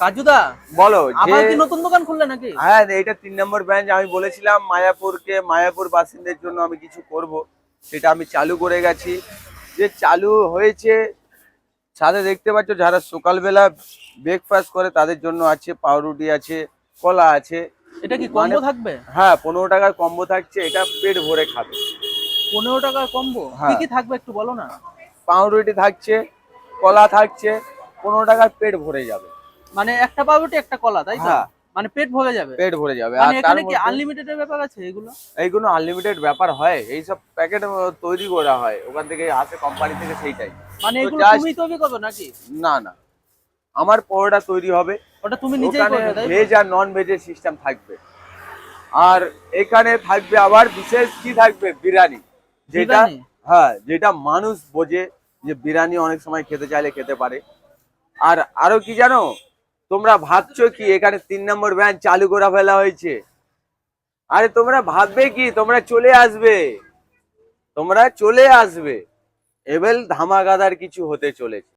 কাজুদা বলো যে আবার কি নতুন দোকান খুললে নাকি? হ্যাঁ এটা তিন নম্বর ব্রাঞ্চ আমি বলেছিলাম মায়াপুরকে মায়াপুর বাসিন্দাদের জন্য আমি কিছু করব। সেটা আমি চালু করে গেছি। যে চালু হয়েছে সাথে দেখতে পাচ্ছ যারা সকালবেলা ব্রেকফাস্ট করে তাদের জন্য আছে পাউরুটি আছে কলা আছে। এটা কি মানে- কম্বো থাকবে? হ্যাঁ পনেরো টাকার কম্বো থাকছে এটা পেট ভরে খাবে। পনেরো টাকার কম্বো? কি হ্যাঁ। কি থাকবে একটু বলো না। পাউরুটি থাকছে কলা থাকছে পনেরো টাকার পেট ভরে যাবে। মানে একটা পাউরুটি একটা কলা তাই তো? হ্যাঁ। মানে পেট ভরে যাবে। পেট ভরে যাবে। আর মানে এখানে কি আনলিমিটেড ব্যাপার আছে এগুলো? এইগুলো আনলিমিটেড ব্যাপার হয়। এইসব প্যাকেট তৈরি করা হয়। ওখান থেকে আসে কোম্পানি থেকে সেইটাই। মানে এগুলো তুমি তৈরি করবে নাকি? না না। আমার পরোটা তৈরি হবে। ওটা তুমি নিজেই করবে তাই ভেজ আর নন ভেজের সিস্টেম থাকবে। আর এখানে থাকবে আবার বিশেষ কি থাকবে? বিরিয়ানি। যেটা হ্যাঁ যেটা মানুষ বোঝে যে বিরিয়ানি অনেক সময় খেতে চাইলে খেতে পারে। আর আরও কি জানো? তোমরা ভাবছ কি, এখানে তিন নম্বর ভ্যান চালু করা ফেলা হয়েছে? আরে তোমরা ভাববে কি, তোমরা চলে আসবে। তোমরা চলে আসবে। এবেল ধামাগাদার কিছু হতে চলেছে।